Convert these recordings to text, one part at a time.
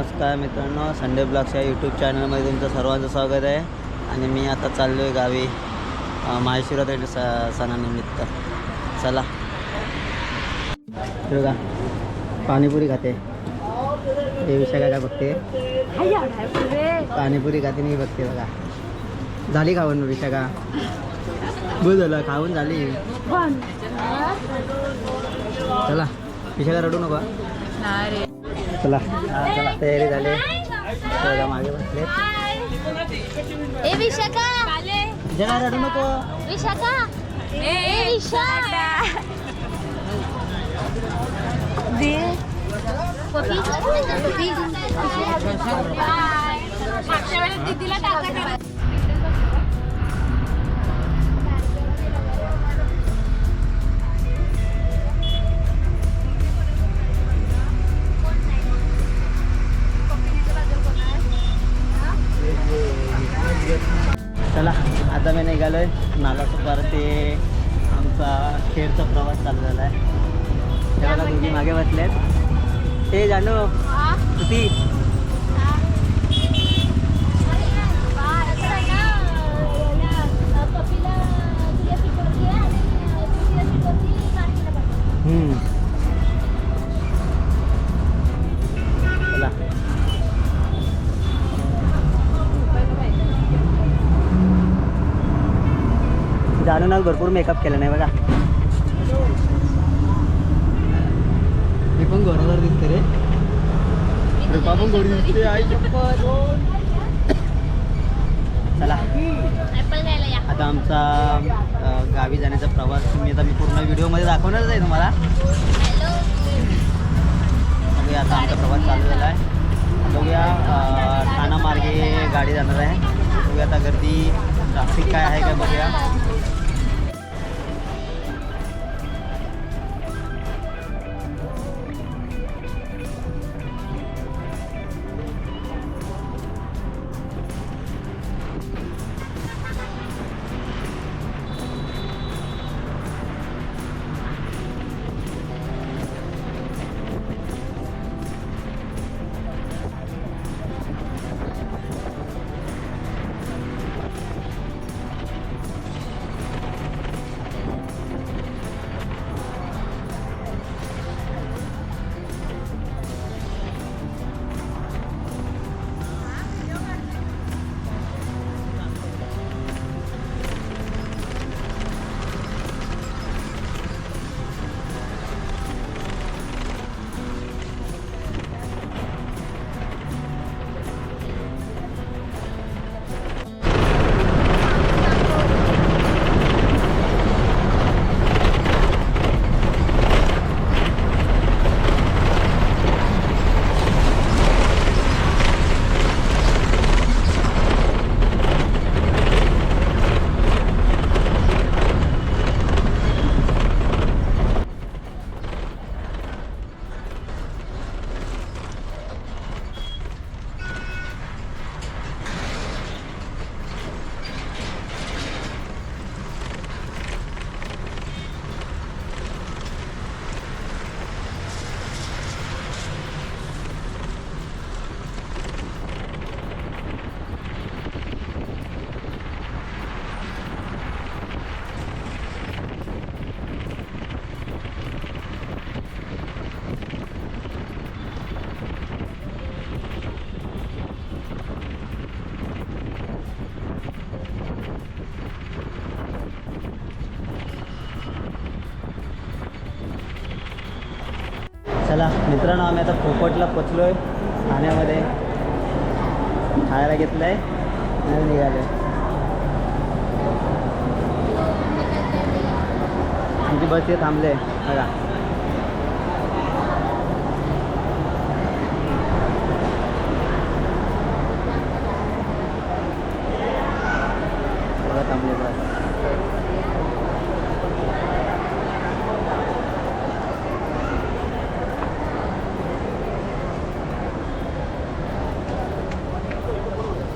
नमस्कार मित्रांनो Sunday blogs या यूट्यूब चॅनलमध्ये तुमचं सर्वांचं स्वागत आहे. आणि मी आता चाललो आहे गावी अं, महाशिवरात्री स सणानिमित्त. चला. बघा पाणीपुरी खाते. हे विषय काय बघते? पाणीपुरी खाते मी बघते बघा. झाली खाऊन विशाखा बोल झालं खाऊन झाली. चला. विशाखा रडू नको. चला. चला तयारी झाली. बघा मागे बसले. ए विशाखा. जरा रडू नको. विशाखा. ए विशाखा. दे कॉफी कॉफी मागच्या वेळेस दीदीला टाका प्रवास चालू झाला आहे त्याला दोघी मागे बसलेत. ते जाणू किती हम्म. चला. जाणून आज भरपूर मेकअप केला नाही बघा. पण गोरावर दिसते रे. कृपा पण गोरी दिसते आई चला. आता आमचा गावी जाण्याचा प्रवास तुम्ही आता मी पूर्ण व्हिडिओमध्ये दाखवणारच आहे तुम्हाला. बघूया आता आमचा प्रवास चालू झाला आहे. बघूया ठाणा मार्गे गाडी जाणार आहे. बघूया आता गर्दी ट्राफिक काय आहे काय बघूया. चला मित्रांनो आम्ही आता पोपटला पोचलो आहे ठाण्यामध्ये. खायला घेतलं आहे आणि निघालो आमची बस हे थांबले बघा.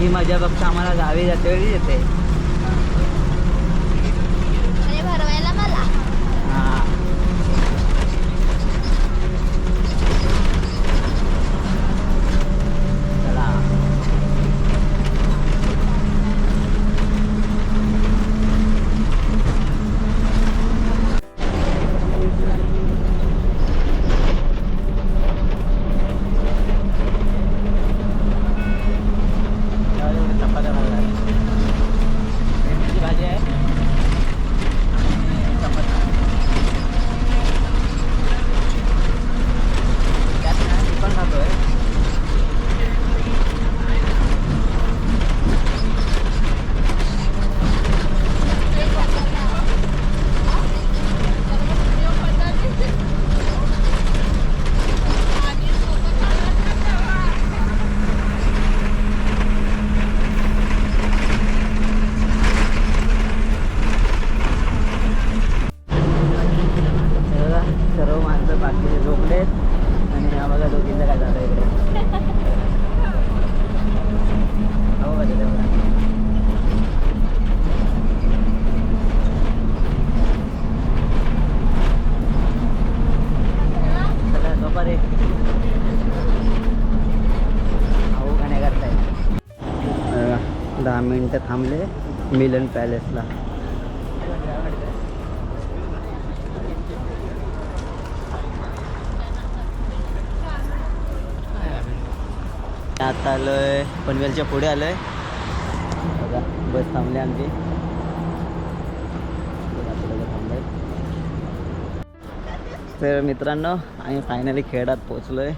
ही मजा फक्त आम्हाला गावी जाते येते म्हणजे भरवायला मला हा चला चपात्या बनवल्या. मेथीची भाजी आहे आणि चपात्या. त्यात ना मी पण खातोय हे बघा, सर्व माणसं बाकीचे आणि हा बघा दोघींचं काय झालं इकडे? हो बघा का नाही दहा मिनटं थांबले मिलन पॅलेसला आता आलोय. पनवेलच्या पुढे आलोय. बघा बस थांबली आमची. तर मित्रांनो आम्ही फायनली खेळात पोचलोय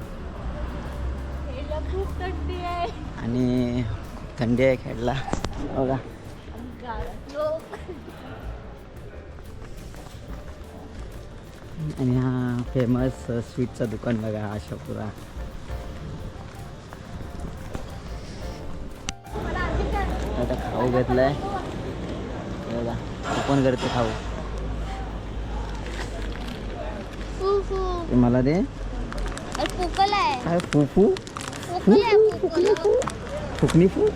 खूप थंडी आहे आणि खूप थंडी आहे खेळला बघा. आणि हा फेमस स्वीटचा दुकान बघा आशापुरा खाऊ घेतलाय. बघा ओपन करते खाऊ. मला दे. काय फुफू? फुकणी फू?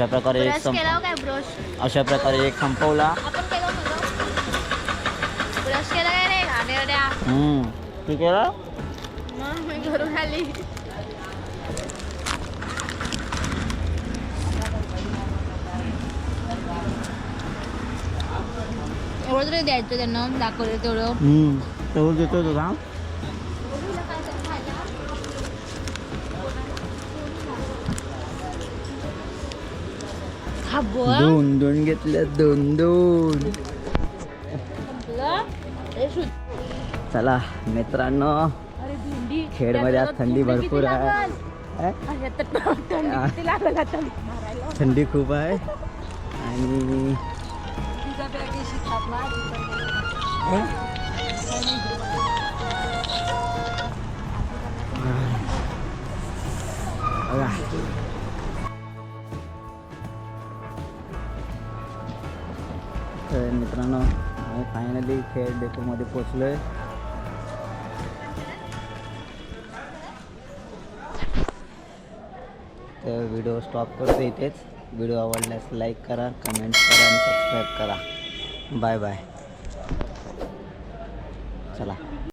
अशा प्रकारे एक संप हो अशा प्रकारे एक संपवला. आपण केलं एवढं तरी द्यायचं त्यांना दाखवलं तेवढं. तेवढं देतो तुझा दोन दोन घेतल्या दोन दोन. चला मित्रांनो खेडमध्ये आज थंडी भरपूर आहे. थंडी खूप आहे. आणि फायनली खेळ डेपोमध्ये आहे तर व्हिडिओ स्टॉप करतो इथेच. व्हिडिओ आवडल्यास लाईक करा कमेंट करा आणि सबस्क्राईब करा. Bye bye. चला.